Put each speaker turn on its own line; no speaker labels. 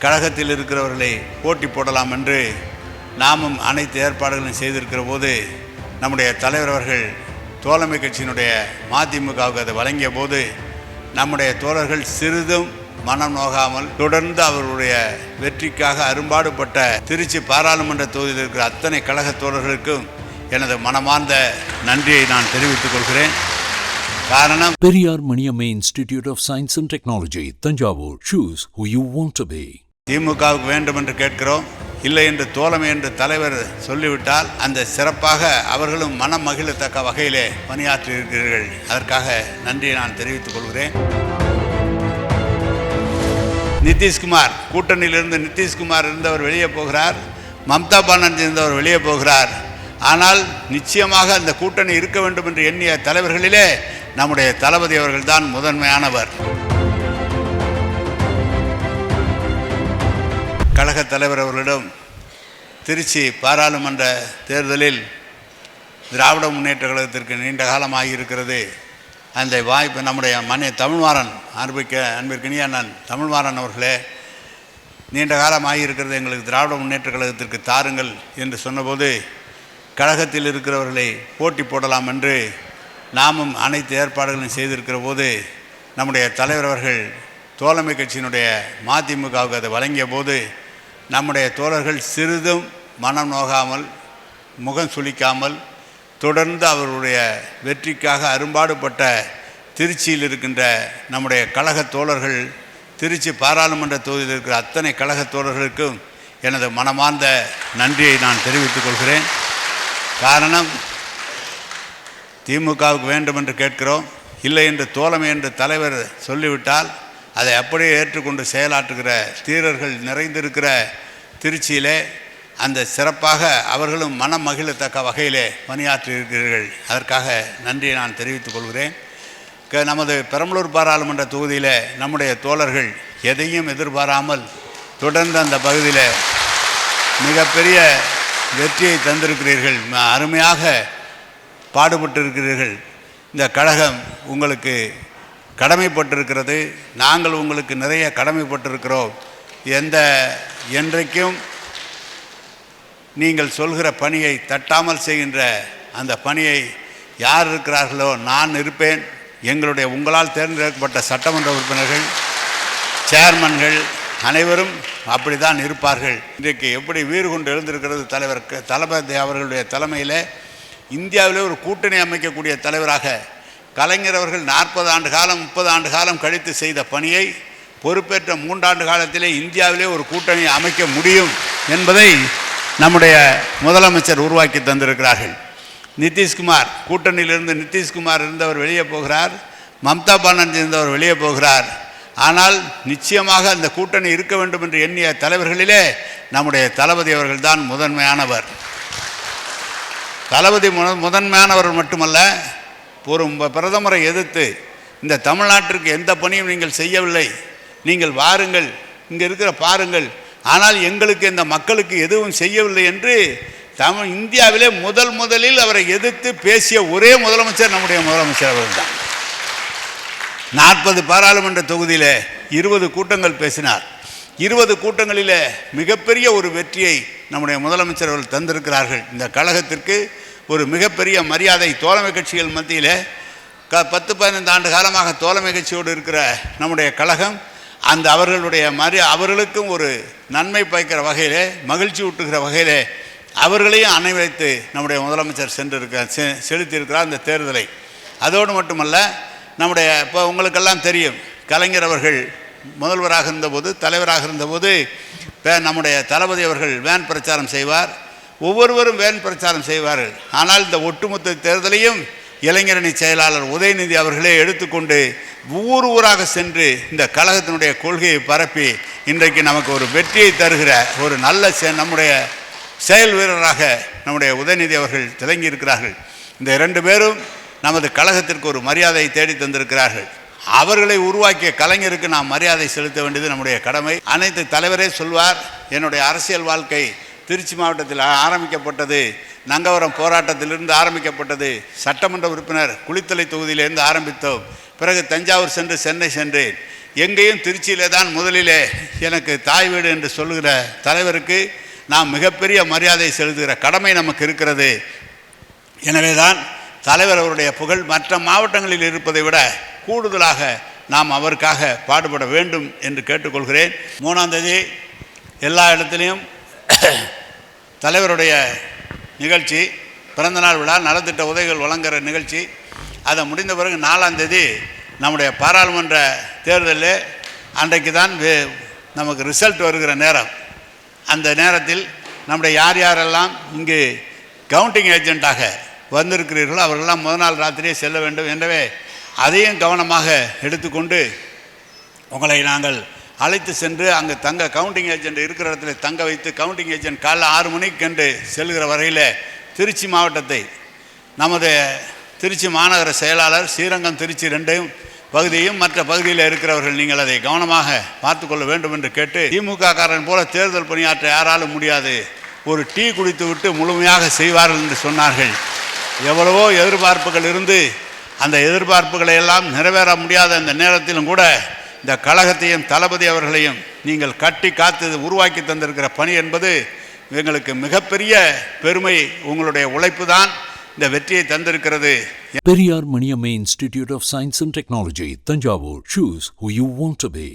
கழகத்தில் இருக்கிறவர்களை போட்டி போடலாம் என்று நாமும் அனைத்து ஏற்பாடுகளும் செய்திருக்கிற போது நம்முடைய தலைவர் அவர்கள் தோழமை கட்சியினுடைய மதிமுகவுக்கு அதை வழங்கிய போது நம்முடைய தோழர்கள் சிறிதும் மனம் நோகாமல் தொடர்ந்து அவருடைய வெற்றிக்காக அரும்பாடுபட்ட திருச்சி பாராளுமன்ற தொகுதியில் இருக்கிற அத்தனை கழக தோழர்களுக்கும் எனது மனமார்ந்த நன்றியை நான் தெரிவித்துக் கொள்கிறேன் காரணம்
Periyar Maniammai institute of science and technology Thanjavur choose who you want to be.
திமுகவுக்கு வேண்டும் என்று கேட்கிறோம். இல்லை என்று தோழமை என்று தலைவர் சொல்லிவிட்டால் அந்த சிறப்பாக அவர்களும் மனம் மகிழத்தக்க வகையிலே பணியாற்றி இருக்கிறீர்கள் அதற்காக நன்றியை நான் தெரிவித்துக் கொள்கிறேன். நிதிஷ்குமார் கூட்டணியிலிருந்து நிதிஷ்குமார் இருந்தவர் வெளியே போகிறார். மம்தா பானர்ஜி இருந்தவர் வெளியே போகிறார். ஆனால் நிச்சயமாக அந்த கூட்டணி இருக்க வேண்டும் என்று எண்ணிய தலைவர்களிலே நம்முடைய தளபதி அவர்கள்தான் முதன்மையானவர். கழக தலைவர் அவர்களிடம் திருச்சி பாராளுமன்ற தேர்தலில் திராவிட முன்னேற்ற கழகத்திற்கு நீண்ட காலமாக இருக்கிறது. அந்த வாய்ப்பு நம்முடைய மன்னிய தமிழ்மாறன் அன்பிக்க அன்பிற்கினிய நான் தமிழ்மாறன் அவர்களே நீண்ட காலமாக இருக்கிறது. எங்களுக்கு திராவிட முன்னேற்ற கழகத்திற்கு தாருங்கள் என்று சொன்னபோது கழகத்தில் இருக்கிறவர்களை போட்டி போடலாம் என்று நாமும் அனைத்து ஏற்பாடுகளும் செய்திருக்கிற போது நம்முடைய தலைவர் அவர்கள் தோழமை கட்சியினுடைய மதிமுகவுக்கு அதை வழங்கிய போது நம்முடைய தோழர்கள் சிறிதும் மனம் நோகாமல் முகம் சுளிக்காமல் தொடர்ந்து அவருடைய வெற்றிக்காக அரும்பாடுபட்ட திருச்சியில் இருக்கின்ற நம்முடைய கழக தோழர்கள் திருச்சி பாராளுமன்ற தொகுதியில் இருக்கிற அத்தனை கழக தோழர்களுக்கும் எனது மனமார்ந்த நன்றியை நான் தெரிவித்துக் கொள்கிறேன். காரணம் திமுகவுக்கு வேண்டும் என்று கேட்கிறோம். இல்லை என்று தோழமை என்று தலைவர் சொல்லிவிட்டால் அதை அப்படியே ஏற்றுக்கொண்டு செயலாற்றுகிற தீரர்கள் நிறைந்திருக்கிற திருச்சியிலே அந்த சிறப்பாக அவர்களும் மனம் மகிழத்தக்க வகையிலே பணியாற்றி இருக்கிறீர்கள் அதற்காக நன்றியை நான் தெரிவித்துக் கொள்கிறேன். க- நமது பெரம்பலூர் பாராளுமன்ற தொகுதியில் நம்முடைய தோழர்கள் எதையும் எதிர்பாராமல் தொடர்ந்து அந்த பகுதியில் மிகப்பெரிய வெற்றியை தந்திருக்கிறீர்கள். அருமையாக பாடுபட்டிருக்கிறீர்கள். இந்த கழகம் உங்களுக்கு கடமைப்பட்டிருக்கிறது. நாங்கள் உங்களுக்கு நிறைய கடமைப்பட்டிருக்கிறோம். எந்த என்றைக்கும் நீங்கள் சொல்கிற பணியை தட்டாமல் செய்கின்ற அந்த பணியை யார் இருக்கிறார்களோ நான் இருப்பேன். எங்களுடைய உங்களால் தேர்ந்தெடுக்கப்பட்ட சட்டமன்ற உறுப்பினர்கள் சேர்மன்கள் அனைவரும் அப்படித்தான் இருப்பார்கள். இன்றைக்கு எப்படி வீறு கொண்டு எழுந்திருக்கிறது தலைவர் தளபதி அவர்களுடைய தலைமையில் இந்தியாவிலே ஒரு கூட்டணி அமைக்கக்கூடிய தலைவராக கலைஞர் அவர்கள் நாற்பது ஆண்டு காலம் முப்பது ஆண்டு காலம் கழித்து செய்த பணியை பொறுப்பேற்ற மூன்றாண்டு காலத்திலே இந்தியாவிலே ஒரு கூட்டணி அமைக்க முடியும் என்பதை நம்முடைய முதலமைச்சர் உருவாக்கி தந்திருக்கிறார்கள். நிதிஷ்குமார் கூட்டணியிலிருந்து நிதிஷ்குமார் இருந்தவர் வெளியே போகிறார் மம்தா பானர்ஜி இருந்தவர் வெளியே போகிறார். ஆனால் நிச்சயமாக அந்த கூட்டணி இருக்க வேண்டும் என்று எண்ணிய தலைவர்களிலே நம்முடைய தளபதி அவர்கள்தான் முதன்மையானவர். தளபதி முதன்மையானவர் மட்டுமல்ல ஒரு பிரதமரை எதிர்த்து இந்த தமிழ்நாட்டிற்கு எந்த பணியும் நீங்கள் செய்யவில்லை. நீங்கள் வாருங்கள் இங்கே இருக்கிற பாருங்கள். ஆனால் எங்களுக்கு இந்த மக்களுக்கு எதுவும் செய்யவில்லை என்று தமிழ் இந்தியாவிலே முதல் முதலில் அவரை எதிர்த்து பேசிய ஒரே முதலமைச்சர் நம்முடைய முதலமைச்சர் அவர்கள் தான் நாற்பது பாராளுமன்ற தொகுதியில் இருபது கூட்டங்கள் பேசினார். இருபது கூட்டங்களில் மிகப்பெரிய ஒரு வெற்றியை நம்முடைய முதலமைச்சர் அவர்கள் தந்திருக்கிறார்கள். இந்த கழகத்திற்கு ஒரு மிகப்பெரிய மரியாதை தோழமை கட்சிகள் மத்தியில் க பத்து பதினைந்து ஆண்டு காலமாக தோழமை கட்சியோடு இருக்கிற நம்முடைய கழகம் அந்த அவர்களுடைய மரி அவர்களுக்கும் ஒரு நன்மை பயக்கிற வகையிலே மகிழ்ச்சி ஊட்டுகிற வகையிலே அவர்களையும் அணைவைத்து நம்முடைய முதலமைச்சர் சென்றிருக்க செ செலுத்தியிருக்கிறார் அந்த தேர்தலை. அதோடு மட்டுமல்ல நம்முடைய இப்போ உங்களுக்கெல்லாம் தெரியும் கலைஞர் அவர்கள் முதல்வராக இருந்தபோது தலைவராக இருந்தபோது நம்முடைய தளபதி அவர்கள் வேன் பிரச்சாரம் செய்வார். ஒவ்வொருவரும் வேன் பிரச்சாரம் செய்வார்கள். ஆனால் இந்த ஒட்டுமொத்த தேர்தலையும் இளைஞரணி செயலாளர் உதயநிதி அவர்களே எடுத்துக்கொண்டு ஊர் ஊராக சென்று இந்த கழகத்தினுடைய கொள்கையை பரப்பி இன்றைக்கு நமக்கு ஒரு வெற்றியை தருகிற ஒரு நல்ல செ- நம்முடைய செயல் வீரராக நம்முடைய உதயநிதி அவர்கள் திளங்கி இருக்கிறார்கள் இந்த இரண்டு பேரும் நமது கழகத்திற்கு ஒரு மரியாதையை தேடி தந்திருக்கிறார்கள். அவர்களை உருவாக்கிய கலைஞருக்கு நாம் மரியாதை செலுத்த வேண்டியது நம்முடைய கடமை. அனைத்து தலைவரே சொல்வார் என்னுடைய அரசியல் வாழ்க்கை திருச்சி மாவட்டத்தில் ஆரம்பிக்கப்பட்டது நங்கவரம் போராட்டத்திலிருந்து ஆரம்பிக்கப்பட்டது. சட்டமன்ற உறுப்பினர் குளித்தலை தொகுதியிலிருந்து ஆரம்பித்தோம். பிறகு தஞ்சாவூர் சென்று சென்னை சென்றேன். எங்கேயும் திருச்சியிலே தான் முதலிலே எனக்கு தாய் வீடு என்று சொல்லுகிற தலைவருக்கு நாம் மிகப்பெரிய மரியாதை செலுத்துகிற கடமை நமக்கு இருக்கிறது. எனவே தான் தலைவர் அவருடைய புகழ் மற்ற மாவட்டங்களில் இருப்பதை விட கூடுதலாக நாம் அவருக்காக பாடுபட வேண்டும் என்று கேட்டுக்கொள்கிறேன். மூணாம் தேதி எல்லா இடத்துலையும் தலைவருடைய நிகழ்ச்சி பிறந்தநாள் விழா நலத்திட்ட உதவிகள் வழங்குகிற நிகழ்ச்சி. அதை முடிந்த பிறகு நாலாம் தேதி நம்முடைய பாராளுமன்ற தேர்தலில் அன்றைக்கு தான் வே- நமக்கு ரிசல்ட் வருகிற நேரம். அந்த நேரத்தில் நம்முடைய யார் யாரெல்லாம் இங்கு கவுண்டிங் ஏஜென்ட்டாக வந்திருக்கிறீர்களோ அவர்களெல்லாம் முதல் நாள் ராத்திரியே செல்ல வேண்டும் எனவே அதையும் கவனமாக எடுத்துக்கொண்டு உங்களை நாங்கள் அழைத்து சென்று அங்கே தங்க கவுண்டிங் ஏஜென்ட் இருக்கிற இடத்துல தங்க வைத்து கவுண்டிங் ஏஜென்ட் காலைல ஆறு மணிக்கு கண்டு செல்கிற வரையில் திருச்சி மாவட்டத்தை நமது திருச்சி மாநகர செயலாளர் ஸ்ரீரங்கம் திருச்சி ரெண்டையும் பகுதியும் மற்ற பகுதியில் இருக்கிறவர்கள் நீங்கள் அதை கவனமாக பார்த்து கொள்ள வேண்டும் என்று கேட்டு திமுக காரன் போல தேர்தல் பணியாற்ற யாராலும் முடியாது. ஒரு டீ குடித்து விட்டு முழுமையாக செய்வார்கள் என்று சொன்னார்கள். எவ்வளவோ எதிர்பார்ப்புகள் இருந்து அந்த எதிர்பார்ப்புகளை எல்லாம் நிறைவேற முடியாத அந்த நேரத்திலும் கூட இந்த கழகத்தையும் தளபதி அவர்களையும் நீங்கள் கட்டி காத்து உருவாக்கி தந்திருக்கிற பணி என்பது எங்களுக்கு மிகப்பெரிய பெருமை உங்களுடைய உழைப்பு தான் இந்த வெற்றியை தந்திருக்கிறது.
Periyar Maniammai institute of science and technology Thanjavur. Choose who you want to be